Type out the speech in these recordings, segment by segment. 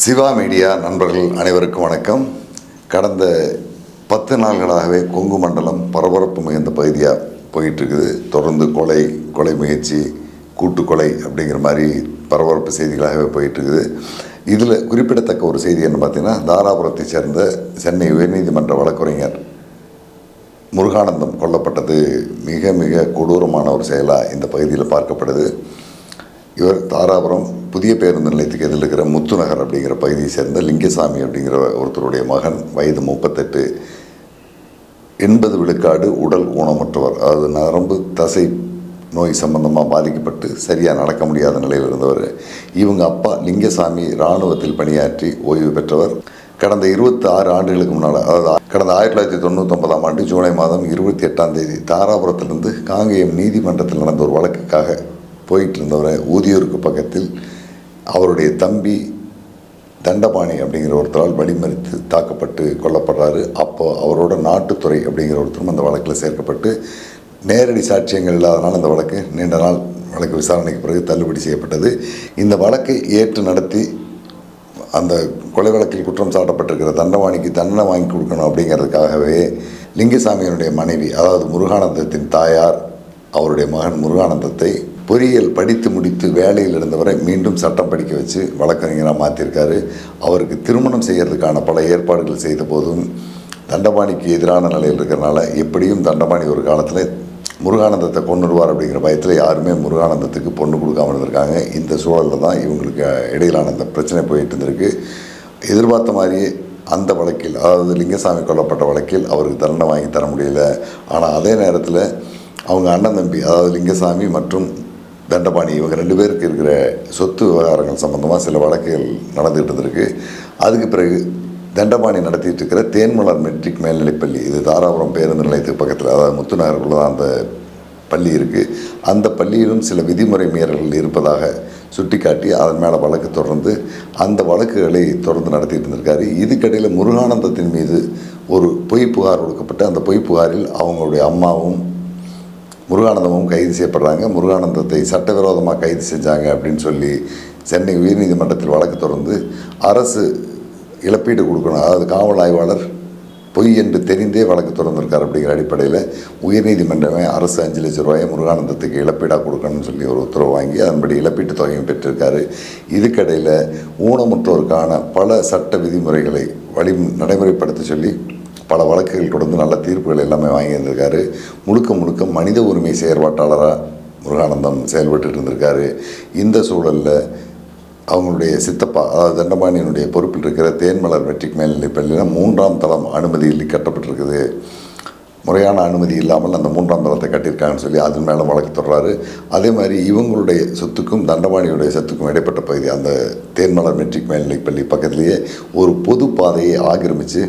Siva media நண்பர்கள் அனைவருக்கும் வணக்கம். கடந்த பத்து நாள்களாகவே கொங்கு மண்டலம் பரபரப்பு மிகுந்த பகுதியாக போயிட்டுருக்குது. தொடர்ந்து கொலை கொலை முயற்சி கூட்டு கொலை அப்படிங்கிற மாதிரி பரபரப்பு செய்திகளாகவே போயிட்டுருக்குது. இதில் குறிப்பிடத்தக்க ஒரு செய்தி என்ன பார்த்தீங்கன்னா தாராபுரத்தை சேர்ந்த சென்னை உயர்நீதிமன்ற வழக்கறிஞர் முருகானந்தம் கொல்லப்பட்டது. மிக மிக கொடூரமான ஒரு செயலாக இந்த பகுதியில் பார்க்கப்படுது. இவர் தாராபுரம் புதிய பேருந்து நிலையத்துக்கு எதிரில் இருக்கிற முத்துநகர் அப்படிங்கிற பகுதியை சேர்ந்த லிங்கசாமி அப்படிங்கிற ஒருத்தருடைய மகன் வயது முப்பத்தெட்டு. எண்பது விழுக்காடு உடல் ஊனமற்றவர். அதாவது நரம்பு தசை நோய் சம்பந்தமாக பாதிக்கப்பட்டு சரியாக நடக்க முடியாத நிலையில் இருந்தவர். இவங்க அப்பா லிங்கசாமி இராணுவத்தில் பணியாற்றி ஓய்வு பெற்றவர். கடந்த இருபத்தி ஆறு ஆண்டுகளுக்கு முன்னால் அதாவது கடந்த ஆயிரத்தி தொள்ளாயிரத்தி தொண்ணூத்தொன்பதாம் ஆண்டு ஜூலை மாதம் இருபத்தி எட்டாம் தேதி தாராபுரத்திலிருந்து காங்கேயம் நீதிமன்றத்தில் நடந்த ஒரு வழக்குக்காக போயிட்டு இருந்தவரை ஊதியூருக்கு பக்கத்தில் அவருடைய தம்பி தண்டபாணி அப்படிங்கிற ஒருத்தரால் வழிமறித்து தாக்கப்பட்டு கொல்லப்படுறாரு. அப்போ அவரோட நாட்டுத்துறை அப்படிங்கிற ஒருத்தரும் அந்த வழக்கில் சேர்க்கப்பட்டு நேரடி சாட்சியங்கள் இல்லாதனால் அந்த வழக்கு நீண்ட நாள் வழக்கு விசாரணைக்கு பிறகு தள்ளுபடி செய்யப்பட்டது. இந்த வழக்கை ஏற்று நடத்தி அந்த கொலை வழக்கில் குற்றம் சாட்டப்பட்டிருக்கிற தண்டவாணிக்கு தண்டனை வாங்கி கொடுக்கணும் அப்படிங்கிறதுக்காகவே லிங்கசாமியினுடைய மனைவி அதாவது முருகானந்தத்தின் தாயார் அவருடைய மகன் முருகானந்தத்தை பொறியியல் படித்து முடித்து வேலையில் இருந்தவரை மீண்டும் சட்டம் படிக்க வச்சு வழக்கறிஞராக மாற்றிருக்காரு. அவருக்கு திருமணம் செய்கிறதுக்கான பல ஏற்பாடுகள் செய்த போதும் தண்டபாணிக்கு எதிரான நிலையில் இருக்கிறனால எப்படியும் தண்டபாணி ஒரு காலத்தில் முருகானந்தத்தை கொண்டுடுவார் அப்படிங்கிற பயத்தில் யாருமே முருகானந்தத்துக்கு பொண்ணு கொடுக்காம இருந்திருக்காங்க. இந்த சூழலில் தான் இவங்களுக்கு இடையிலான இந்த பிரச்சனை போயிட்டு இருந்திருக்கு. எதிர்பார்த்த மாதிரியே அந்த வழக்கில் அதாவது லிங்கசாமி கொல்லப்பட்ட வழக்கில் அவருக்கு தண்டனை வாங்கி தர முடியல. ஆனால் அதே நேரத்தில் அவங்க அண்ணன் தம்பி அதாவது லிங்கசாமி மற்றும் தண்டபாணி இவங்க ரெண்டு பேருக்கு இருக்கிற சொத்து விவகாரங்கள் சம்மந்தமாக சில வழக்குகள் நடந்துகிட்டு இருந்திருக்கு. அதுக்கு பிறகு தண்டபாணி நடத்திட்டு இருக்கிற தேன்மலர் மெட்ரிக் மேல்நிலைப்பள்ளி இது தாராபுரம் பேருந்து நிலையத்துக்கு பக்கத்தில் அதாவது முத்துநகருக்குள்ள தான் அந்த பள்ளி இருக்குது அந்த பள்ளியிலும் சில விதிமுறை மீறல்கள் இருப்பதாக சுட்டிக்காட்டி அதன் மேலே வழக்கு தொடர்ந்து அந்த வழக்குகளை தொடர்ந்து நடத்திட்டு இருந்திருக்காரு. இதுக்கடையில் முருகானந்தத்தின் மீது ஒரு பொய் புகார் கொடுக்கப்பட்டு அந்த பொய் புகாரில் அவங்களுடைய அம்மாவும் முருகானந்தமும் கைது செய்யப்படுறாங்க. முருகானந்தத்தை சட்டவிரோதமாக கைது செஞ்சாங்க அப்படின்னு சொல்லி சென்னை உயர்நீதிமன்றத்தில் வழக்கு தொடர்ந்து அரசு இழப்பீடு கொடுக்கணும். அதாவது காவல் ஆய்வாளர் பொய் என்று தெரிந்தே வழக்கு தொடர்ந்திருக்கார் அப்படிங்கிற அடிப்படையில் உயர்நீதிமன்றமே அரசு அஞ்சு லட்சம் ரூபாயை முருகானந்தத்துக்கு இழப்பீடாக கொடுக்கணும்னு சொல்லி ஒரு உத்தரவு வாங்கி அதன்படி இழப்பீட்டு தொகையும் பெற்றிருக்காரு. இதுக்கடையில் ஊனமுற்றோருக்கான பல சட்ட விதிமுறைகளை வழி நடைமுறைப்படுத்த சொல்லி பல வழக்குகள் தொடர்ந்து நல்ல தீர்ப்புகள் எல்லாமே வாங்கி இருந்திருக்காரு முழுக்க முழுக்க மனித உரிமை செயற்பாட்டாளராக முருகானந்தம் செயல்பட்டு இருந்திருக்காரு. இந்த சூழலில் அவங்களுடைய சித்தப்பா அதாவது தண்டபாணியினுடைய பொறுப்பில் இருக்கிற தேன்மலர் மெட்ரிக் மேல்நிலைப் பள்ளியில் மூன்றாம் தளம் அனுமதியில் கட்டப்பட்டிருக்குது. முறையான அனுமதி இல்லாமல் அந்த மூன்றாம் தளத்தை கட்டியிருக்காங்கன்னு சொல்லி அதன் மேலே வழக்கு தொடர்றாரு அதே மாதிரி இவங்களுடைய சொத்துக்கும் தண்டபாணியுடைய சொத்துக்கும் இடைப்பட்ட பகுதி அந்த தேன்மலர் மெட்ரிக் மேல்நிலைப் பள்ளி பக்கத்துலேயே ஒரு பொது பாதையை ஆக்கிரமித்து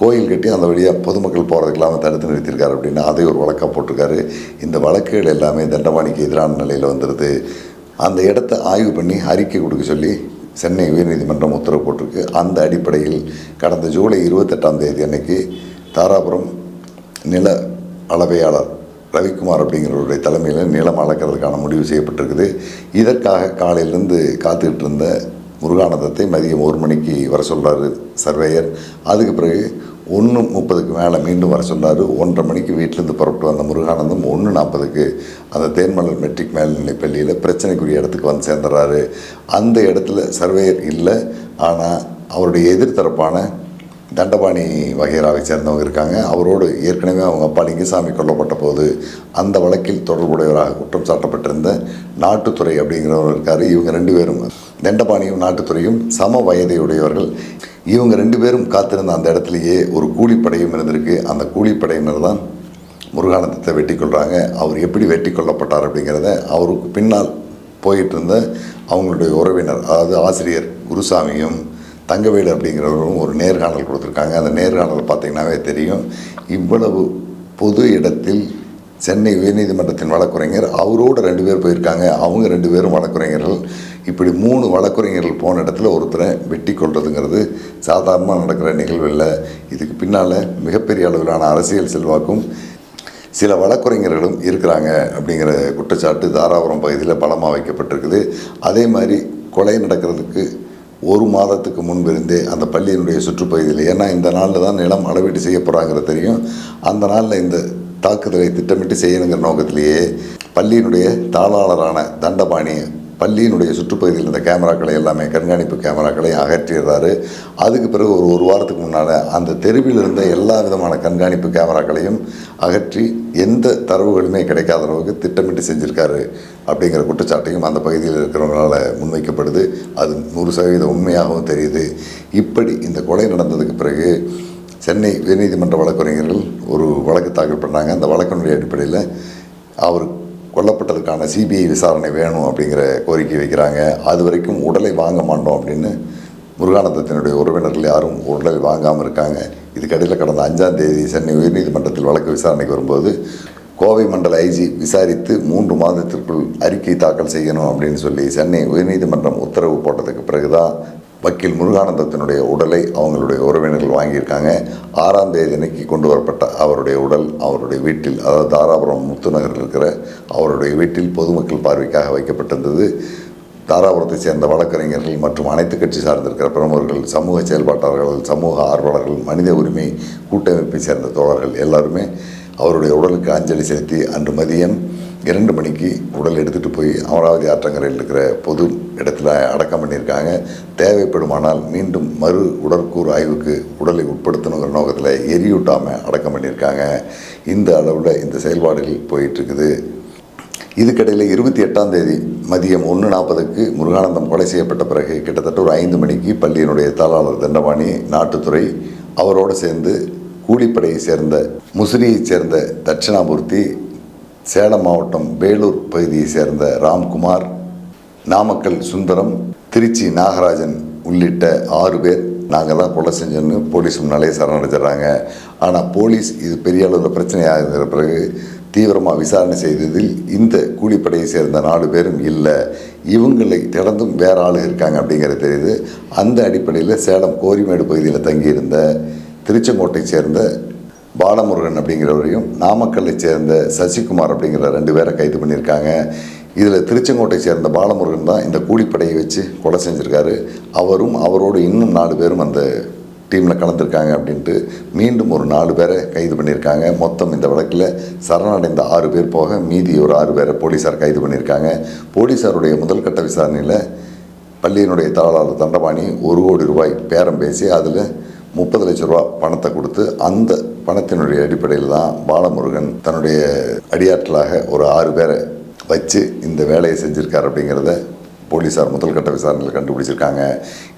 கோயில் கட்டி அந்த வழியாக பொதுமக்கள் போகிறதுக்கு இல்லாமல் தடுத்து நிறுத்தியிருக்காரு அப்படின்னு அதை ஒரு வழக்காக போட்டிருக்காரு. இந்த வழக்குகள் எல்லாமே தண்டபாணிக்கு எதிரான நிலையில் வந்துடுது அந்த இடத்த ஆய்வு பண்ணி அறிக்கை கொடுக்க சொல்லி சென்னை உயர்நீதிமன்றம் உத்தரவு போட்டிருக்கு. அந்த அடிப்படையில் கடந்த ஜூலை இருபத்தெட்டாம் தேதி அன்னைக்கு தாராபுரம் நில அளவையாளர் ரவிக்குமார் அப்படிங்கிறவருடைய தலைமையில் நிலம் அளக்கிறதுக்கான முடிவு செய்யப்பட்டிருக்குது. இதற்காக காலையிலேருந்து காத்துக்கிட்டு இருந்த முருகானந்தத்தை மதியம் ஒரு மணிக்கு வர சொல்கிறாரு சர்வேயர். அதுக்கு பிறகு ஒன்று முப்பதுக்கு மேலே மீண்டும் வர சொன்னார் ஒன்றரை மணிக்கு வீட்டிலேருந்து புறப்பட்டு வந்த முருகானந்தம் ஒன்று நாற்பதுக்கு அந்த தேன்மலர் மெட்ரிக் மேல்நிலைப் பள்ளியில் பிரச்சனைக்குரிய இடத்துக்கு வந்து சேர்ந்துடுறாரு அந்த இடத்துல சர்வேயர் இல்லை. ஆனால் அவருடைய எதிர்த்தரப்பான தண்டபாணி வகைராவை சேர்ந்தவங்க இருக்காங்க. அவரோடு ஏற்கனவே அவங்க அப்பா லிங்கசாமி கொல்லப்பட்ட போது அந்த வழக்கில் தொடர்புடையவராக குற்றம் சாட்டப்பட்டிருந்த நாட்டுத்துறை அப்படிங்கிறவர் இருக்கார். இவங்க ரெண்டு பேரும் தண்டபாணியும் நாட்டுத்துறையும் சம வயதையுடையவர்கள். இவங்க ரெண்டு பேரும் காத்திருந்த அந்த இடத்துலையே ஒரு கூலிப்படையும் இருந்திருக்கு. அந்த கூலிப்படையினர் தான் முருகானந்தத்தை வெட்டி கொள்கிறாங்க அவர் எப்படி வெட்டி கொல்லப்பட்டார் அப்படிங்கிறத அவருக்கு பின்னால் போயிட்டு இருந்த அவங்களுடைய உறவினர் அதாவது ஆசிரியர் குருசாமியும் தங்கவேலு அப்படிங்கிறவரும் ஒரு நேர்காணல் கொடுத்துருக்காங்க. அந்த நேர்காணல் பார்த்திங்கனாவே தெரியும். இவ்வளவு பொது இடத்தில் சென்னை உயர்நீதிமன்றத்தின் வழக்குரைஞர் அவரோட ரெண்டு பேர் போயிருக்காங்க. அவங்க ரெண்டு பேரும் வழக்குரைஞர்கள். இப்படி மூணு வழக்குரைஞர்கள் போன இடத்துல ஒருத்தரை வெட்டி கொள்றதுங்கிறது சாதாரணமாக நடக்கிற நிகழ்வு இல்லை. இதுக்கு பின்னால் மிகப்பெரிய அளவிலான அரசியல் செல்வாக்கும் சில வழக்குரைஞர்களும் இருக்கிறாங்க அப்படிங்கிற குற்றச்சாட்டு தாராபுரம் பகுதியில் பலமாக வைக்கப்பட்டிருக்குது. அதே மாதிரி கொலை நடக்கிறதுக்கு ஒரு மாதத்துக்கு முன்பிருந்தே அந்த பள்ளியினுடைய சுற்றுப்பகுதியில் ஏன்னா இந்த நாளில் தான் நிலம் அளவீடு செய்ய போகிறாங்கிறது தெரியும். அந்த நாளில் இந்த தாக்குதலை திட்டமிட்டு செய்யணுங்கிற நோக்கத்திலேயே பள்ளியினுடைய தாளாளரான தண்டபாணி பள்ளியினுடைய சுற்றுப்பகுதியில் இருந்த கேமராக்களை எல்லாமே கண்காணிப்பு கேமராக்களை அகற்றிடுறாரு. அதுக்கு பிறகு ஒரு ஒரு வாரத்துக்கு முன்னால் அந்த தெருவில் இருந்த எல்லா விதமான கண்காணிப்பு கேமராக்களையும் அகற்றி எந்த தரவுகளுமே கிடைக்காத அளவுக்கு திட்டமிட்டு செஞ்சுருக்காரு அப்படிங்கிற குற்றச்சாட்டையும் அந்த பகுதியில் இருக்கிறவங்களால முன்வைக்கப்படுது. அது நூறு சதவீதம் உண்மையாகவும் தெரியுது. இப்படி இந்த கொலை நடந்ததுக்கு பிறகு சென்னை உயர்நீதிமன்ற வழக்கறிஞர்கள் ஒரு வழக்கு தாக்கல் பண்ணாங்க. அந்த வழக்கினுடைய அடிப்படையில் அவர் கொல்லப்பட்டதுக்கான சிபிஐ விசாரணை வேணும் அப்படிங்கிற கோரிக்கை வைக்கிறாங்க. அது வரைக்கும் உடலை வாங்க மாட்டோம் அப்படின்னு முருகானந்தத்தினுடைய உறவினர்கள் யாரும் உடலை வாங்காமல் இருக்காங்க. இதுக்கடையில் கடந்த அஞ்சாம் தேதி சென்னை உயர்நீதிமன்றத்தில் வழக்கு விசாரணைக்கு வரும்போது கோவை மண்டல ஐஜி விசாரித்து மூன்று மாதத்திற்குள் அறிக்கை தாக்கல் செய்யணும் அப்படின்னு சொல்லி சென்னை உயர்நீதிமன்றம் உத்தரவு போட்டதுக்கு பிறகுதான் வக்கீல் முருகானந்தத்தினுடைய உடலை அவங்களுடைய உறவினர்கள் வாங்கியிருக்காங்க. ஆறாம் தேதி அன்னைக்கு கொண்டு வரப்பட்ட அவருடைய உடல் அவருடைய வீட்டில் அதாவது தாராபுரம் முத்துநகரில் இருக்கிற அவருடைய வீட்டில் பொதுமக்கள் பார்வைக்காக வைக்கப்பட்டிருந்தது. தாராபுரத்தை சேர்ந்த வழக்கறிஞர்கள் மற்றும் அனைத்து கட்சி சார்ந்திருக்கிற பிரமுகர்கள் சமூக செயல்பாட்டாளர்கள் சமூக ஆர்வலர்கள் மனித உரிமை கூட்டமைப்பை சேர்ந்த தோழர்கள் எல்லாருமே அவருடைய உடலுக்கு அஞ்சலி செலுத்தி அன்று மதியம் இரண்டு மணிக்கு உடல் எடுத்துகிட்டு போய் அமராவதி ஆற்றங்கரையில் இருக்கிற பொது இடத்துல அடக்கம் பண்ணியிருக்காங்க. தேவைப்படுமானால் மீண்டும் மறு உடற்கூறு ஆய்வுக்கு உடலை உட்படுத்தணுங்கிற நோக்கத்தில் எரியூட்டாமல் அடக்கம் பண்ணியிருக்காங்க. இந்த அளவில் இந்த செயல்பாடுகள் போயிட்டுருக்குது. இதுக்கிடையில் இருபத்தி எட்டாம் தேதி மதியம் ஒன்று நாற்பதுக்கு முருகானந்தம் கொலை செய்யப்பட்ட பிறகு கிட்டத்தட்ட ஒரு ஐந்து மணிக்கு பள்ளியினுடைய தாளாளர் தண்டபாணி நாட்டுத்துறை அவரோடு சேர்ந்து கூலிப்படையை சேர்ந்த முசிறியைச் சேர்ந்த தட்சிணாமூர்த்தி சேலம் மாவட்டம் வேலூர் பகுதியை சேர்ந்த ராம்குமார் நாமக்கல் சுந்தரம் திருச்சி நாகராஜன் உள்ளிட்ட ஆறு பேர் நாங்கள் தான் கொலை செஞ்சோன்னு போலீஸ் முன்னாலே சரணடைஞ்சிடறாங்க ஆனால் போலீஸ் இது பெரிய அளவில் பிரச்சனையாகிற பிறகு தீவிரமாக விசாரணை செய்ததில் இந்த கூலிப்படையை சேர்ந்த நாலு பேரும் இல்லை. இவங்களை திறந்தும் வேற ஆளு இருக்காங்க அப்படிங்கிறது தெரியுது. அந்த அடிப்படையில் சேலம் கோரிமேடு பகுதியில் தங்கியிருந்த திருச்செங்கோட்டை சேர்ந்த பாலமுருகன் அப்படிங்கிறவரையும் நாமக்கல்லை சேர்ந்த சசிகுமார் அப்படிங்கிற ரெண்டு பேரை கைது பண்ணியிருக்காங்க. இதில் திருச்செங்கோட்டை சேர்ந்த பாலமுருகன் தான் இந்த கூலிப்படையை வச்சு கொலை செஞ்சுருக்காரு. அவரும் அவரோடு இன்னும் நாலு பேரும் அந்த டீமில் கலந்துருக்காங்க அப்படின்ட்டு மீண்டும் ஒரு நாலு பேரை கைது பண்ணியிருக்காங்க. மொத்தம் இந்த வழக்கில் சரணடைந்த ஆறு பேர் போக மீதி ஒரு ஆறு பேரை போலீஸார் கைது பண்ணியிருக்காங்க. போலீஸாருடைய முதல்கட்ட விசாரணையில் பள்ளியினுடைய தாளாளர் தண்டபாணி ஒரு கோடி ரூபாய் பேரம் பேசி அதில் முப்பது லட்ச ரூபா பணத்தை கொடுத்து அந்த பணத்தினுடைய அடிப்படையில் தான் பாலமுருகன் தன்னுடைய அடியாற்றலாக ஒரு ஆறு பேரை வச்சு இந்த வேலையை செஞ்சுருக்கார் அப்படிங்கிறத போலீஸார் முதல்கட்ட விசாரணையில் கண்டுபிடிச்சிருக்காங்க.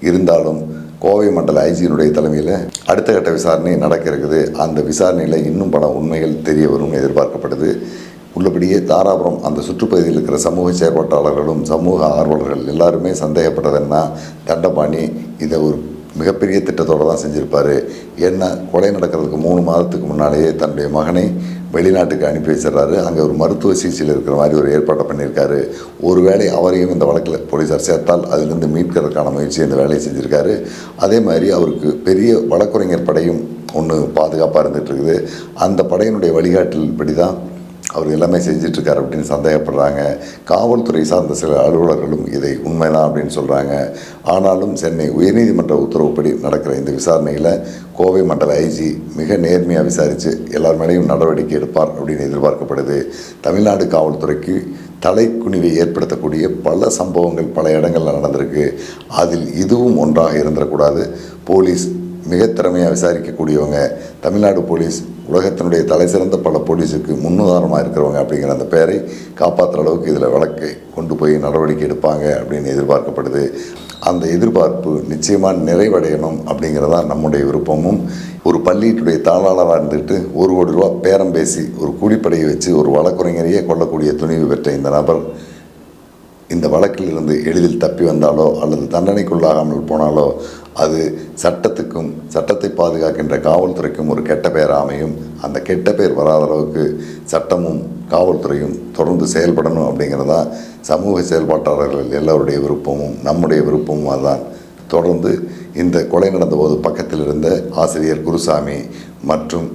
இருந்தாலும் கோவை மண்டல ஐஜியினுடைய தலைமையில் அடுத்த கட்ட விசாரணை நடக்க இருக்குது. அந்த விசாரணையில் இன்னும் பல உண்மைகள் தெரிய வரும்னு எதிர்பார்க்கப்படுது. உள்ளபடியே தாராபுரம் அந்த சுற்றுப்பகுதியில் இருக்கிற சமூக செயற்பாட்டாளர்களும் சமூக ஆர்வலர்கள் எல்லாருமே சந்தேகப்பட்டதுன்னா தண்டபாணி இதை ஒரு மிகப்பெரிய திட்டத்தோடு தான் செஞ்சுருப்பார். ஏன்னா கொலை நடக்கிறதுக்கு மூணு மாதத்துக்கு முன்னாலேயே தன்னுடைய மகனை வெளிநாட்டுக்கு அனுப்பி வச்சிடறாரு. அங்கே ஒரு மருத்துவ சிகிச்சையில் இருக்கிற மாதிரி ஒரு ஏற்பாட்டை பண்ணியிருக்காரு. ஒருவேளை அவரையும் இந்த வழக்கில் போலீஸார் சேர்த்தால் அதிலிருந்து மீட்கிறதுக்கான முயற்சி இந்த வேலையை செஞ்சுருக்காரு. அதே மாதிரி அவருக்கு பெரிய வழக்குரைஞர் படையும் ஒன்று பாதுகாப்பாக இருந்துகிட்ருக்குது அந்த படையினுடைய வழிகாட்டில் படி தான் அவர் எல்லாமே செஞ்சிட்ருக்கார் அப்படின்னு சந்தேகப்படுறாங்க. காவல்துறை சார்ந்த சில அலுவலர்களும் இதை உண்மைதான் அப்படின்னு சொல்கிறாங்க ஆனாலும் சென்னை உயர்நீதிமன்ற உத்தரவுப்படி நடக்கிற இந்த விசாரணையில் கோவை மண்டல ஐஜி மிக நேர்மையாக விசாரித்து எல்லார் மேலேயும் நடவடிக்கை எடுப்பார் அப்படின்னு எதிர்பார்க்கப்படுது. தமிழ்நாடு காவல்துறைக்கு தலைக்குனிவை ஏற்படுத்தக்கூடிய பல சம்பவங்கள் பல இடங்களில் நடந்திருக்கு. அதில் இதுவும் ஒன்றாக இருந்துடக்கூடாது. போலீஸ் மிக திறமையாக விசாரிக்கக்கூடியவங்க. தமிழ்நாடு போலீஸ் உலகத்தினுடைய தலை சிறந்த பல போலீஸுக்கு முன்னுதாரணமாக இருக்கிறவங்க அப்படிங்கிற அந்த பெயரை காப்பாற்றுற அளவுக்கு இதில் வழக்கு கொண்டு போய் நடவடிக்கை எடுப்பாங்க அப்படின்னு எதிர்பார்க்கப்படுது. அந்த எதிர்பார்ப்பு நிச்சயமாக நிறைவடையணும் அப்படிங்கிறதா நம்முடைய விருப்பமும். ஒரு பள்ளியினுடைய தாளாளராக இருந்துட்டு ஒரு கோடி ரூபா பேரம் பேசி ஒரு கூலிப்படையை வச்சு ஒரு வழக்குரைஞரையே கொள்ளக்கூடிய துணிவு பெற்ற இந்த நபர் இந்த வழக்கில் இருந்து எளிதில் தப்பி வந்தாலோ அல்லது தண்டனைக்குள்ளாகாமல் போனாலோ அது சட்டத்துக்கும் சட்டத்தை பாதுகாக்கின்ற காவல்துறைக்கும் ஒரு கெட்ட பெயர் அமையும். அந்த கெட்ட பெயர் வராத அளவுக்கு சட்டமும் காவல்துறையும் தொடர்ந்து செயல்படணும் அப்படிங்கிறதா சமூக செயல்பாட்டாளர்கள் எல்லோருடைய விருப்பமும் நம்முடைய விருப்பமும் அதுதான். தொடர்ந்து இந்த கொலை நடந்தபோது பக்கத்தில் இருந்த ஆசிரியர் குருசாமி மற்றும்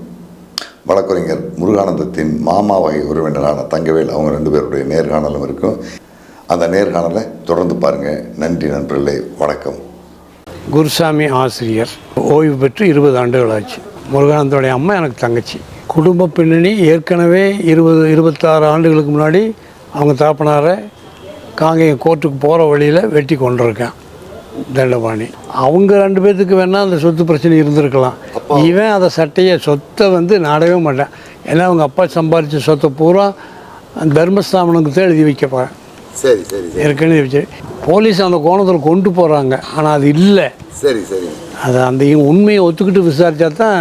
வழக்கறிஞர் முருகானந்தத்தின் மாமா வகை உறவினரான தங்கவேல் அவங்க ரெண்டு பேருடைய நேர்காணலும் இருக்கும். அந்த நேர்காணலை தொடர்ந்து பாருங்கள் நன்றி நண்பர்களே வணக்கம். குருசாமி ஆசிரியர் ஓய்வு பெற்று இருபது ஆண்டுகள் ஆச்சு. முருகானந்தோடைய அம்மா எனக்கு தங்கச்சி. குடும்ப பின்னணி ஏற்கனவே இருபது இருபத்தாறு ஆண்டுகளுக்கு முன்னாடி அவங்க தாப்பனாரை காங்கேயம் கோர்ட்டுக்கு போகிற வழியில் வெட்டி கொண்டிருக்கேன் தண்டபாணி. அவங்க ரெண்டு பேர்த்துக்கு வேணால் அந்த சொத்து பிரச்சனை இருந்திருக்கலாம். இவன் அதை சட்டையை சொத்தை வந்து நாடவே மாட்டேன். ஏன்னா அவங்க அப்பா சம்பாரித்த சொத்தை பூரா தர்மஸ்தாபனத்துக்கு எழுதி வைக்கப்பா சரி சரி சரி ஏற்கனவே வச்சு போலீஸ் அந்த கோணத்தில் கொண்டு போகிறாங்க ஆனால் அது இல்லை. சரி சரி. அது அந்த உண்மையை ஒத்துக்கிட்டு விசாரித்தா தான்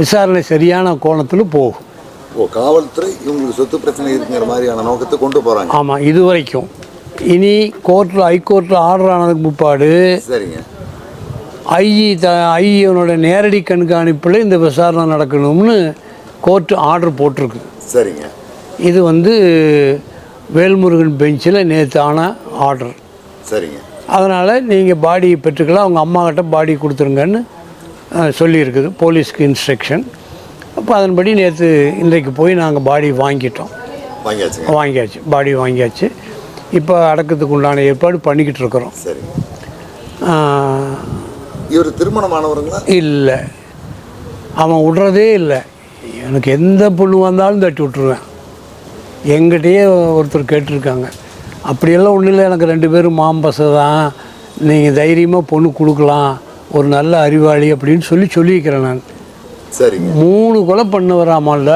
விசாரணை சரியான கோணத்தில் போகும். ஓ காவல்துறை இவங்களுக்கு சொத்து பிரச்சனை இருக்குங்கிற மாதிரியான நோக்கத்தை கொண்டு போறாங்க. ஆமாம் இது வரைக்கும். இனி கோர்ட்டில் ஹைகோர்ட்டில் ஆர்டர் ஆனதுக்கு முற்பாடு சரிங்க. ஐஇ த ஐஇவனோட நேரடி கண்காணிப்பில் இந்த விசாரணை நடக்கணும்னு கோர்ட்டு ஆர்டர் போட்டிருக்கு. சரிங்க. இது வந்து வேல்முருகன் பெஞ்சில் நேற்று ஆன ஆர்டர் சரிங்க. அதனால் நீங்கள் பாடி பெற்றுக்கலாம் அவங்க அம்மா கிட்ட பாடி கொடுத்துருங்கன்னு சொல்லியிருக்குது போலீஸ்க்கு இன்ஸ்ட்ரக்ஷன் அப்போ அதன்படி நேற்று இன்றைக்கு போய் நாங்கள் பாடி வாங்கிட்டோம். வாங்கியாச்சுங்க. வாங்கியாச்சு பாடி வாங்கியாச்சு. இப்போ அடக்கத்துக்கு உண்டான ஏற்பாடு பண்ணிக்கிட்டு இருக்கிறோம். சரிங்க இவர் திருமணமானவருங்களா? இல்லை. அவன் விட்றதே இல்லை. எனக்கு எந்த பொண்ணு வந்தாலும் தட்டி விட்ருவேன் எங்கிட்டயே ஒருத்தர் கேட்டிருக்காங்க. அப்படியெல்லாம் ஒன்றும் இல்லை எனக்கு ரெண்டு பேரும் மாம்பசை தான் நீங்கள் தைரியமாக பொண்ணு கொடுக்கலாம் ஒரு நல்ல அறிவாளி அப்படின்னு சொல்லி சொல்லியிருக்கிறேன் நான். சரிங்க. மூணு கொலை பண்ண வராமல்ல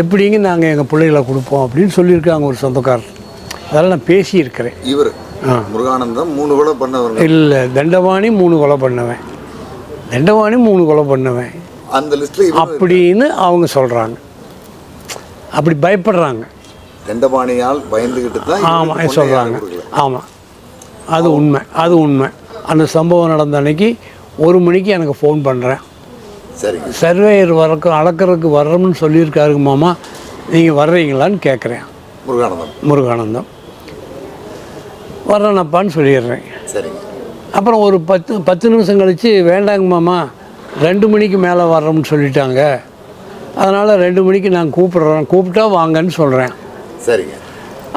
எப்படிங்க நாங்கள் எங்கள் பிள்ளைகளை கொடுப்போம் அப்படின்னு சொல்லியிருக்காங்க ஒரு சொந்தக்காரர். அதெல்லாம் நான் பேசியிருக்கிறேன். இவர். முருகானந்தம் மூணு கூட பண்ணவருங்க இல்லை தண்டபாணி மூணு கொலை பண்ணுவேன். தண்டபாணி மூணு கொலை பண்ணுவேன். அந்த இவர் அப்படின்னு அவங்க சொல்கிறாங்க அப்படி பயப்படுறாங்க. தண்டபாணியால் பயந்துகிட்டு தான் ஆமாம் சொல்கிறாங்க. ஆமாம் அது உண்மை அது உண்மை. அந்த சம்பவம் நடந்த அன்னைக்கு ஒரு மணிக்கு எனக்கு ஃபோன் பண்ணுறேன் சரிங்க. சர்வேயர் வரக்கு அளக்கிறதுக்கு வர்றோம்னு சொல்லியிருக்காருங்க மாமா. நீங்கள் வர்றீங்களான்னு கேட்குறேன் முருகானந்தம். முருகானந்தம். வர்றேனப்பான்னு சொல்லிடுறேன். சரிங்க. அப்புறம் ஒரு பத்து பத்து நிமிஷம் கழித்து வேண்டாங்க மாமா ரெண்டு மணிக்கு மேலே வர்றோம்னு சொல்லிட்டாங்க. அதனால் ரெண்டு மணிக்கு நான் கூப்பிட்றேன். கூப்பிட்டா வாங்கன்னு சொல்கிறேன் சரிங்க.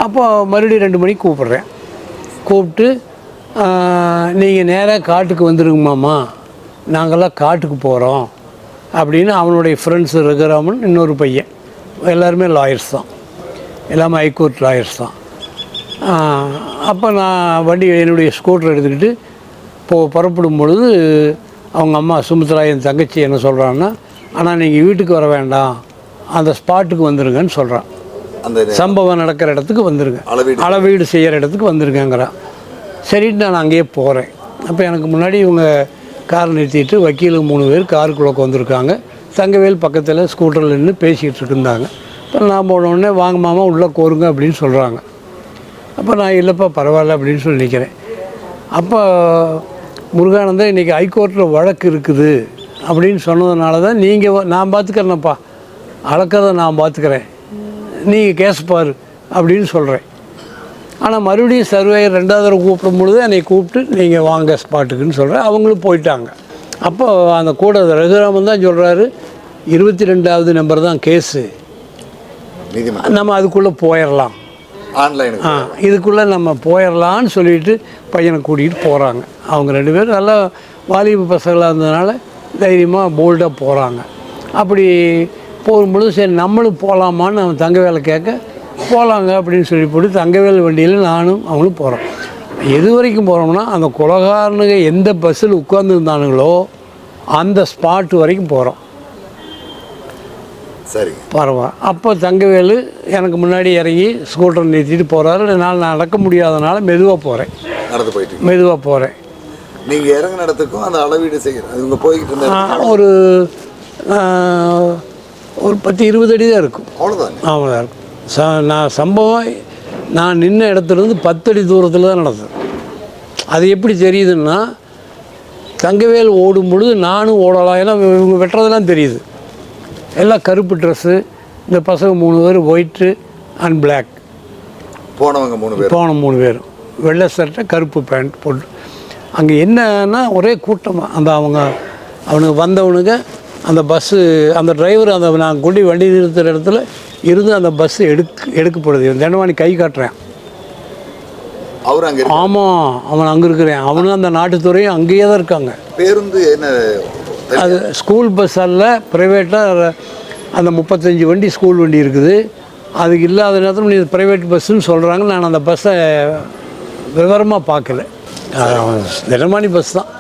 அப்போ மறுபடியும் ரெண்டு மணிக்கு கூப்பிட்றேன். கூப்பிட்டு நீங்கள் நேராக காட்டுக்கு வந்துருங்க மாமா. நாங்கள்லாம் காட்டுக்கு போகிறோம் அப்படின்னு அவனுடைய ஃப்ரெண்ட்ஸ் ரகுராமன் இன்னொரு பையன். எல்லாருமே லாயர்ஸ் தான். எல்லாமே ஹைகோர்ட் லாயர்ஸ் தான். அப்போ நான் வண்டி என்னுடைய ஸ்கூட்டர் எடுத்துக்கிட்டு போ புறப்படும் பொழுது அவங்க அம்மா சுமித்ரா என் தங்கச்சி என்ன சொல்கிறான்னா ஆனால் நீங்கள் வீட்டுக்கு வர வேண்டாம். அந்த ஸ்பாட்டுக்கு வந்துருங்கன்னு சொல்கிறான் அந்த சம்பவம் நடக்கிற இடத்துக்கு வந்துருங்க. அளவீடு. செய்கிற இடத்துக்கு வந்திருக்கேங்கிறான் சரின்னு நான் அங்கேயே போகிறேன் அப்போ எனக்கு முன்னாடி இவங்க கார் நிறுத்திட்டு வக்கீல் மூணு பேர் காருக்குள்ளே வந்திருக்காங்க தங்கவேல் பக்கத்தில் ஸ்கூட்டரில் நின்று பேசிக்கிட்டு இருந்தாங்க இப்போ நான் போன உடனே வாங்க மாமா உள்ளே கோருங்க அப்படின்னு சொல்கிறாங்க அப்போ நான் இல்லைப்பா பரவாயில்ல அப்படின்னு சொல்லி நிற்கிறேன் அப்போ முருகானந்தம் இன்றைக்கி ஹைகோர்ட்டில் வழக்கு இருக்குது. அப்படின்னு சொன்னதுனால தான் நீங்கள் நான் பார்த்துக்கிறேனப்பா அளக்கிறத நான் பார்த்துக்கிறேன் நீங்கள் கேஸ் பாரு அப்படின்னு சொல்கிறேன் ஆனால் மறுபடியும் சர்வேயர் ரெண்டாவது தடவை கூப்பிடும் பொழுது என்னை கூப்பிட்டு நீங்கள் வாங்க ஸ்பாட்டுக்குன்னு சொல்கிறேன் அவங்களும் போயிட்டாங்க. அப்போ அந்த கூட ரகுராமன் தான் சொல்கிறாரு இருபத்தி ரெண்டாவது நம்பர் தான் கேஸு. நம்ம அதுக்குள்ளே போயிடலாம் ஆன்லைனுக்கு ஆ இதுக்குள்ளே நம்ம போயிடலான்னு சொல்லிட்டு பையனை கூட்டிகிட்டு போகிறாங்க அவங்க ரெண்டு பேரும் நல்லா வாலிப பசங்களாக இருந்ததுனால தைரியமாக போல்டாக போகிறாங்க அப்படி போகும்பொழுது சரி நம்மளும் போகலாமான்னு அவன் தங்க வேலை கேட்க போகலாங்க அப்படின்னு சொல்லி போட்டு தங்கவேல் வண்டியில் நானும் அவங்களும் போகிறோம் எது வரைக்கும் போகிறோம்னா அந்த குலகாரனுங்க எந்த பஸ்ஸில் உட்காந்துருந்தானுங்களோ அந்த ஸ்பாட் வரைக்கும் போகிறோம் சரிங்க. பரவா அப்போ தங்கவேலு எனக்கு முன்னாடி இறங்கி ஸ்கூட்டர் நிறுத்திட்டு போகிறாரு என்னால் நடக்க முடியாதனால மெதுவாக போகிறேன் நடந்து போயிட்டு இருக்கீங்க. மெதுவாக போகிறேன் நீங்க இறங்கின இடத்துக்கும் அந்த அளவீடு செய்யறது இவங்க போய்கிட்டு இருந்த இடத்துக்கும் ஒரு ஒரு பத்து இருபது அடி தான் இருக்கும். அவ்வளோதாங்க அவ்வளோதான் இருக்கும். ச நான் சம்பவம் நான் நின்ன இடத்துலேருந்து பத்தடி தூரத்தில் தான் நடந்தது. அது எப்படி தெரியுதுன்னா தங்கவேல் ஓடும் பொழுது நானும் ஓடலாம். ஏன்னா இவங்க வெட்டுறதெல்லாம் தெரியுது. எல்லாம் கருப்பு ட்ரெஸ்ஸு இந்த பசங்க மூணு பேர் ஒயிட்டு அண்ட் Black. போனவங்க மூணு பேர். போன மூணு பேர். வெள்ளை சட்டை கருப்பு பேண்ட் போட்டு. அங்கே என்னன்னா ஒரே கூட்டமாக அந்த அவங்க அவனுக்கு வந்தவனுங்க அந்த பஸ்ஸு அந்த டிரைவர் அந்த நான் கொண்டு வண்டி நிறுத்துகிற இடத்துல இருந்து அந்த பஸ்ஸு எடுக்க எடுக்கப்படுது. தினவாணி கை காட்டுறேன். அவர் அங்க ஆமாம் அவன் அங்கே இருக்கிறேன். அவனும் அந்த நாட்டுத்துறையும் அங்கேயே தான் இருக்காங்க. பேருந்து என்ன அது ஸ்கூல் பஸ் அல்ல ப்ரைவேட்டாக அந்த முப்பத்தஞ்சு வண்டி ஸ்கூல் வண்டி இருக்குது. அதுக்கு இல்லாத நேரத்தில் நீ ப்ரைவேட் பஸ்ஸுன்னு சொல்கிறாங்க நான் அந்த பஸ்ஸை விவரமாக பார்க்கல. தினமணி பஸ் தான்.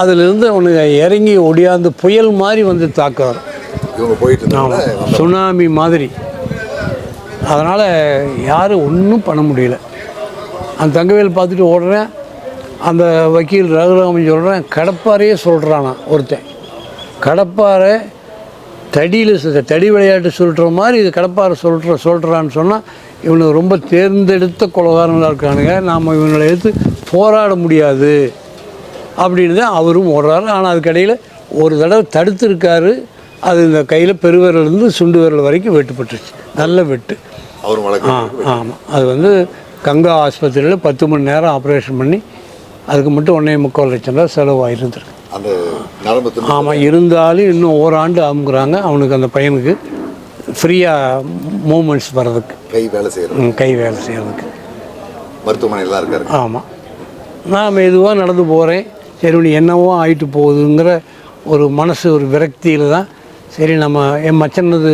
அதிலிருந்து அவனுக்கு இறங்கி ஒடியாந்து புயல் மாதிரி வந்து தாக்குவார் போயிட்டு சுனாமி மாதிரி. அதனால் யாரும் ஒன்றும் பண்ண முடியல. அந்த தங்கவேல் பார்த்துட்டு ஓடுறேன். அந்த வக்கீல் ரகுராமன் சொல்கிறேன் கடப்பாரையே சொல்கிறானா ஒருத்தன். கடப்பாரை தடியில் தடி விளையாட்டு சொல்கிற மாதிரி இது கடப்பாரை சொல்கிற சொல்கிறான்னு சொன்னால் இவனுக்கு ரொம்ப தேர்ந்தெடுத்த கொலகாரங்களாக இருக்கானுங்க. நாம் இவங்களை எடுத்து போராட முடியாது அப்படின்னு தான் அவரும் ஓடுறாரு. ஆனால் அதுக்கடையில் ஒரு தடவை தடுத்துருக்காரு. அது இந்த கையில் பெருவிரலேருந்து சுண்டு விரல் வரைக்கும் வெட்டுப்பட்டுருச்சு. நல்ல வெட்டு. அவர் ஆ ஆமாம் அது வந்து கங்கா ஆஸ்பத்திரியில் பத்து மணி நேரம் ஆப்ரேஷன் பண்ணி அதுக்கு மட்டும் ஒன்றே முக்கால் லட்சம் ரூபா செலவாயிருந்திருக்கு. ஆமாம் இருந்தாலும் இன்னும் ஓராண்டு ஆகுங்கிறாங்க. அவனுக்கு அந்த பையனுக்கு ஃப்ரீயாக மூமெண்ட்ஸ் வர்றதுக்கு. கை வேலை செய்யறது. ம், கை வேலை செய்கிறதுக்கு மருத்துவமனையில் தான் இருக்காரு. ஆமாம் நான் மெதுவாக நடந்து போகிறேன் சரி நீ என்னவோ ஆயிட்டு போகுதுங்கிற ஒரு மனசு ஒரு விரக்தியில் தான் சரி நம்ம என் மச்சனது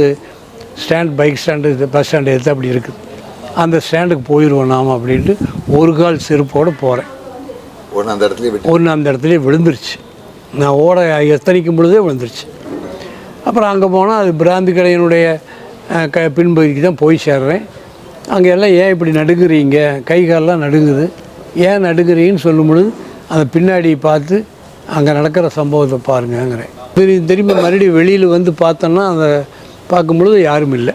stand bike stand bus stand எடுத்து அப்படி இருக்குது அந்த ஸ்டாண்டுக்கு போயிடுவோம் நாம் அப்படின்ட்டு ஒரு கால் செருப்போடு போகிறேன் ஒன்று அந்த இடத்துலயே விட்டு ஒன்று அந்த இடத்துலயே விழுந்துருச்சு. நான் ஓட எத்தனைக்கும் பொழுதே விழுந்துருச்சு. அப்புறம் அங்கே போனால் அது பிராந்தி கடையினுடைய க பின்பகுதிக்கு தான் போய் சேர்றேன். அங்கே எல்லாம் ஏன் இப்படி நடுங்குறீங்க? கை காலெலாம் நடுங்குது. ஏன் நடுங்குறீங்கன்னு சொல்லும் பொழுது அந்த பின்னாடி பார்த்து அங்கே நடக்கிற சம்பவத்தை பாருங்கங்கிறேன். திரும்பி திரும்பி மறுபடியும் வெளியில் வந்து பார்த்தோன்னா அதை பார்க்கும் பொழுது யாரும் இல்லை.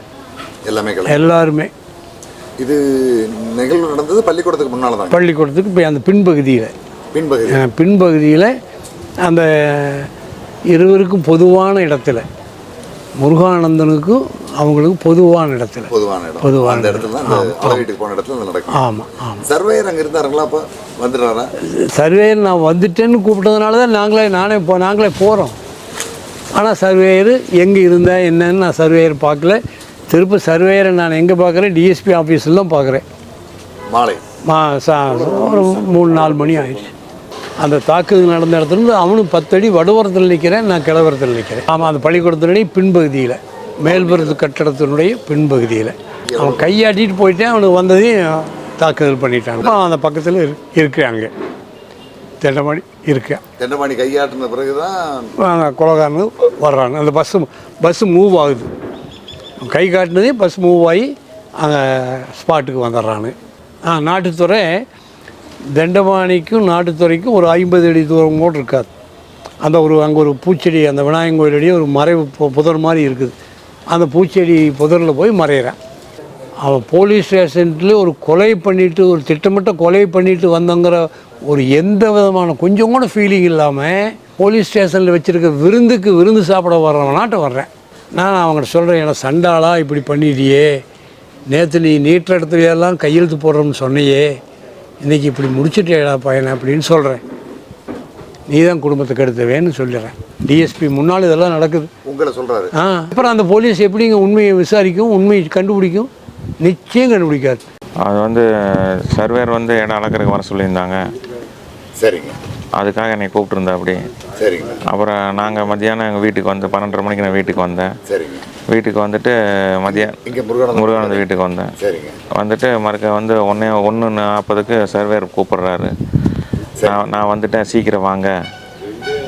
எல்லாமே எல்லாருமே. இது நிகழ்வு நடந்தது பள்ளிக்கூடத்துக்கு முன்னால தான். பள்ளிக்கூடத்துக்கு போய் அந்த பின்பகுதியில். பின்பகுதி. பின்பகுதியில் அந்த இருவருக்கும் பொதுவான இடத்துல. முருகானந்தனுக்கும் அவங்களுக்கும் பொதுவான இடத்துல. பொதுவான இடம். பொதுவான இடத்துல அளவீட்டுக்கு போன இடத்துல நடக்கும். ஆமாம் ஆமாம் சர்வேயர் அங்க இருந்தாருங்களா அப்ப? வந்துடுறாரா? சர்வேயர் நான் வந்துட்டேன்னு கூப்பிட்டதுனால தான் நாங்களே நானே போ நாங்களே போகிறோம் ஆனால் சர்வேயர் எங்கே இருந்தேன் என்னன்னு நான் சர்வேயர் பார்க்கல. திருப்பி சர்வேயரை நான் எங்கே பார்க்குறேன்? டிஎஸ்பி ஆஃபீஸில் தான் பார்க்குறேன். மாலை. மா ஒரு மூணு நாலு மணி ஆயிடுச்சு. அந்த தாக்குதல் நடந்த இடத்துல இருந்து அவனும் பத்தடி வடுவரத்தில் நிற்கிறேன் நான் கிளவரத்தில் நிற்கிறேன். ஆமாம் அந்த பள்ளிக்கூடத்தினுடைய பின்பகுதியில் மேல்புறத்து கட்டடத்தினுடைய பின்பகுதியில். அவன் கையாட்டிட்டு போயிட்டேன் அவனுக்கு வந்ததையும் தாக்குதல் பண்ணிட்டான் அப்ப அந்த பக்கத்தில் இரு இருக்கிறாங்க திண்டமணி இருக்கேன் தென்னமணி கையாட்டின பிறகுதான் அந்த கொலகாரனு வர்றாங்க அந்த பஸ்ஸு பஸ்ஸு மூவ் ஆகுது. கை காட்டினதே பஸ் மூவ் ஆகி அங்கே ஸ்பாட்டுக்கு வந்துடுறானு. நாட்டுத்துறை தண்டபாணிக்கும் நாட்டுத்துறைக்கும் ஒரு ஐம்பது அடி தூரம் கூட இருக்காது. அந்த ஒரு அங்கே ஒரு பூச்செடி அந்த விநாயகர் கோயிலடியே ஒரு மறைவு பு- புதர் மாதிரி இருக்குது. அந்த பூச்செடி புதரில் போய் மறையிறான். அவன் போலீஸ் ஸ்டேஷன்ல ஒரு கொலை பண்ணிட்டு ஒரு திட்டமிட்ட கொலை பண்ணிட்டு வந்தங்கிற ஒரு எந்த விதமான கொஞ்சம் கூட ஃபீலிங் இல்லாமல் போலீஸ் ஸ்டேஷனில் வச்சுருக்க விருந்துக்கு விருந்து சாப்பிட வர்றவனாட்ட வர்றேன். நான் அவங்கள்ட்ட சொல்கிறேன் எனக்கு சண்டாளா இப்படி பண்ணிட்டியே? நேற்று நீ நீட்டுற இடத்துல எல்லாம் கையெழுத்து போடுறோம்னு சொன்னையே. இன்றைக்கி இப்படி முடிச்சிட்டேடா பையனை அப்படின்னு சொல்கிறேன் நீ தான் குடும்பத்துக்கு எடுத்தவேன்னு சொல்லிடுறேன் டிஎஸ்பி முன்னால் இதெல்லாம் நடக்குது. உங்களை சொல்றாரு. ஆ அப்புறம் அந்த போலீஸ் எப்படிங்க உண்மையை விசாரிக்கும் உண்மையை கண்டுபிடிக்கும்? நிச்சயம் கண்டுபிடிக்காது. அது வந்து சர்வேர் வந்து இடம் அளக்கிறதுக்கு வர சொல்லியிருந்தாங்க. சரிங்க. அதுக்காக என்னை கூப்பிட்டுருந்தா அப்படி சரிங்க. அப்புறம் நாங்கள் மத்தியானம் எங்கள் வீட்டுக்கு வந்து பன்னெண்டரை மணிக்கு நான் வீட்டுக்கு வந்தேன். சரிங்க. வீட்டுக்கு வந்துட்டு மதியம் இங்க முருகானந்தம் முருகானந்த வீட்டுக்கு வந்தேன். சரிங்க. வந்துட்டு மறுக்க வந்து ஒன்றே ஒன்று நாற்பதுக்கு சர்வேர் கூப்பிடுறாரு. நான் நான் வந்துட்டேன் சீக்கிரம் வாங்க.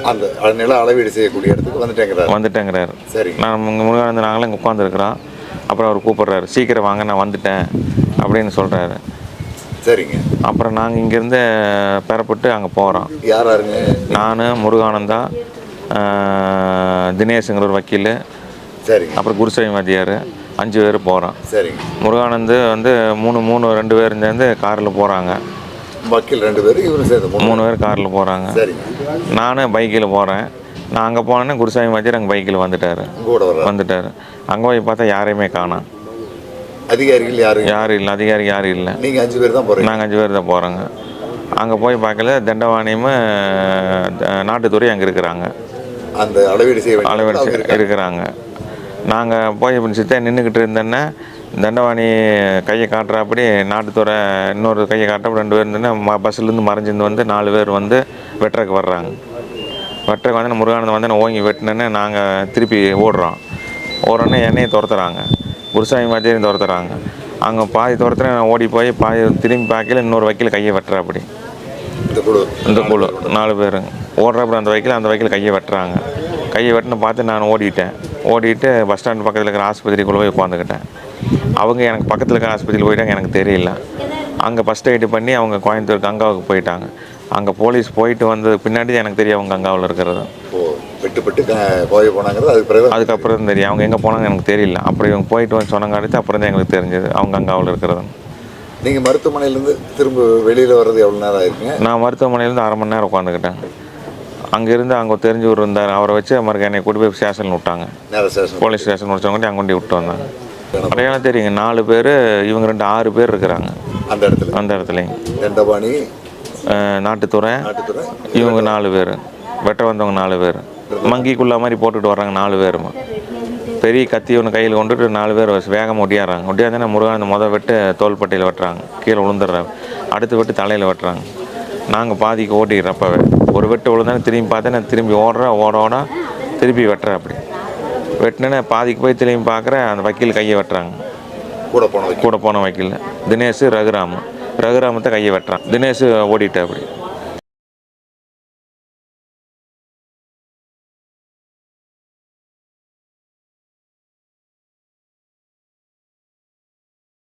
அந்த நில அளவீடு செய்யக்கூடிய இடத்துக்கு வந்துட்டேங்கிறாரு. வந்துட்டேங்கிறாரு. சரிங்க நான் இங்கே முருகானந்த நாங்களும் இங்கே உட்காந்துருக்குறோம் அப்புறம் அவர் கூப்பிடுறாரு சீக்கிரம் வாங்க நான் வந்துட்டேன் அப்படின்னு சொல்கிறாரு சரிங்க. அப்புறம் நாங்கள் இங்கேருந்து பெறப்பட்டு அங்கே போகிறோம் யார் யாருங்க? நான் முருகானந்தா தினேஷுங்கிற ஒரு வக்கீல் சரிங்க. அப்புறம் குருசாமி வாத்தியார் அஞ்சு பேர் போகிறோம் சரிங்க. முருகானந்து வந்து மூணு மூணு ரெண்டு பேர் சேர்ந்து காரில் போகிறாங்க வக்கீல் ரெண்டு பேரும் இவரும் சேர்ந்து மூணு பேர். காரில் போகிறாங்க சரிங்க. நான் பைக்கில் போகிறேன் நான் அங்கே போனேன்னா குருசாமி வாத்தியார் அங்கே பைக்கில் வந்துட்டார். வந்துட்டார். அங்கே போய் பார்த்தா யாரையுமே காணோம் அதிகாரிகள் யாரு? யாரும் இல்லை அதிகாரி யாரும் இல்லை. நீங்க அஞ்சு பேர் தான் நாங்கள் அஞ்சு பேர் தான் போகிறோங்க அங்கே போய் பார்க்கல தண்டவாணியும் நாட்டுத்துறை அங்கே இருக்கிறாங்க. அந்த அளவீடு செய்ய இருக்காங்க. இருக்கிறாங்க. நாங்கள் போய் சித்த நின்றுக்கிட்டு இருந்தோன்னே தண்டவாணி கையை காட்டுறாப்படி நாட்டுத்துறை இன்னொரு கையை காட்டுறப்படி ரெண்டு பேர் இருந்துன்னு பஸ்ஸுலேருந்து மறைஞ்சிருந்து வந்து நாலு பேர் வந்து வெட்டுறக்கு வர்றாங்க. வெட்டுறக்கு வந்து முருகானந்தம் வந்து ஓங்கி வெட்டினேன்னு நாங்கள் திருப்பி ஓடுறோம். ஓடுறோன்னே என்னையும் துரத்துறாங்க. குருசாமி மாதிரியும் துரத்துறாங்க. அங்கே பாதி துரத்துற நான் ஓடி போய் பாதி திரும்பி பார்க்கல இன்னொரு வக்கீல் கையை வெட்டுறாப்படி. இந்த குழு. நாலு பேர் ஓடுறப்ப அந்த வக்கீல் அந்த வக்கீல் கையை வெட்டுறாங்க. கையை வெட்டின பார்த்து நான் ஓடிட்டேன். ஓடிட்டு பஸ் ஸ்டாண்ட் பக்கத்தில் இருக்கிற ஆஸ்பத்திரிக்குள்ளே போய் உட்காந்துக்கிட்டேன். அவங்க எனக்கு பக்கத்தில் இருக்கிற ஆஸ்பத்திரியில் போயிட்டாங்க எனக்கு தெரியல. அங்கே ஃபஸ்ட் எய்டு பண்ணி அவங்க கோயம்புத்தூர் கங்காவுக்கு போயிட்டாங்க. அங்கே போலீஸ் போயிட்டு வந்தது பின்னாடி எனக்கு தெரியும் அவங்க கங்காவில் இருக்கிறது. வெட்டுப்பட்டு கோவை போனாங்கிறது அதுக்கு பிறகு? அதுக்கப்புறம் தான் தெரியும். அவங்க எங்கே போனாங்க எனக்கு தெரியல. அப்புறம் இவங்க போயிட்டு வந்து சொன்னாங்க அப்புறம் தான் எங்களுக்கு தெரிஞ்சது அவங்க கங்காவில் இருக்கிறது. நீங்கள் மருத்துவமனையிலேருந்து திரும்ப வெளியில் வர்றது எவ்வளோ நேரம் ஆயிருக்குங்க? நான் மருத்துவமனையிலேருந்து அரை மணி நேரம் உட்காந்துக்கிட்டேன். அங்கேருந்து அங்கே தெரிஞ்சவர் இருந்தார். அவரை வச்சு மறுக்க என்னை கூட்டி போய் ஸ்டேஷனில் விட்டாங்க. போலீஸ் ஸ்டேஷன் முடிச்சவங்க அங்கே கொண்டு விட்டு வந்தாங்க. அடையாளம் தெரியுங்க நாலு பேர் இவங்க ரெண்டு ஆறு பேர் இருக்கிறாங்க. அந்த இடத்துல? அந்த இடத்துலையும் நாட்டுத்துறை. இவங்க நாலு பேர். வெட்ட வந்தவங்க நாலு பேர். மங்கிக்குள்ள மாதிரி போட்டுட்டு வர்றாங்க நாலு பேருமா பெரிய கத்தி ஒன்று கையில் கொண்டுட்டு நாலு பேர் வேகமாக ஒட்டியாடுறாங்க. ஒட்டியாந்தா முருகன் அந்த மொதல் வெட்டு தோள்பட்டையில் வெட்டுறாங்க. கீழே விழுந்துடுறாங்க அடுத்து வெட்டு தலையில் வெட்டுறாங்க. நாங்கள் பாதிக்கு ஓட்டிக்கிறப்பவே ஒரு வெட்டு விழுந்தானே திரும்பி பார்த்தா நான் திரும்பி ஓடுறேன் ஓட ஓட திருப்பி வெட்டுறேன் அப்படி. வெட்டினேன்னு பாதிக்கு போய் திரும்பி பார்க்குறேன் அந்த வக்கீல் கையை வெட்டுறாங்க. கூட போன கூட போன வக்கீல். தினேஷ் ரகுராம். ரகுராமத்தை கையை வெட்டுறான். தினேஷ் ஓடிட்டு அப்படி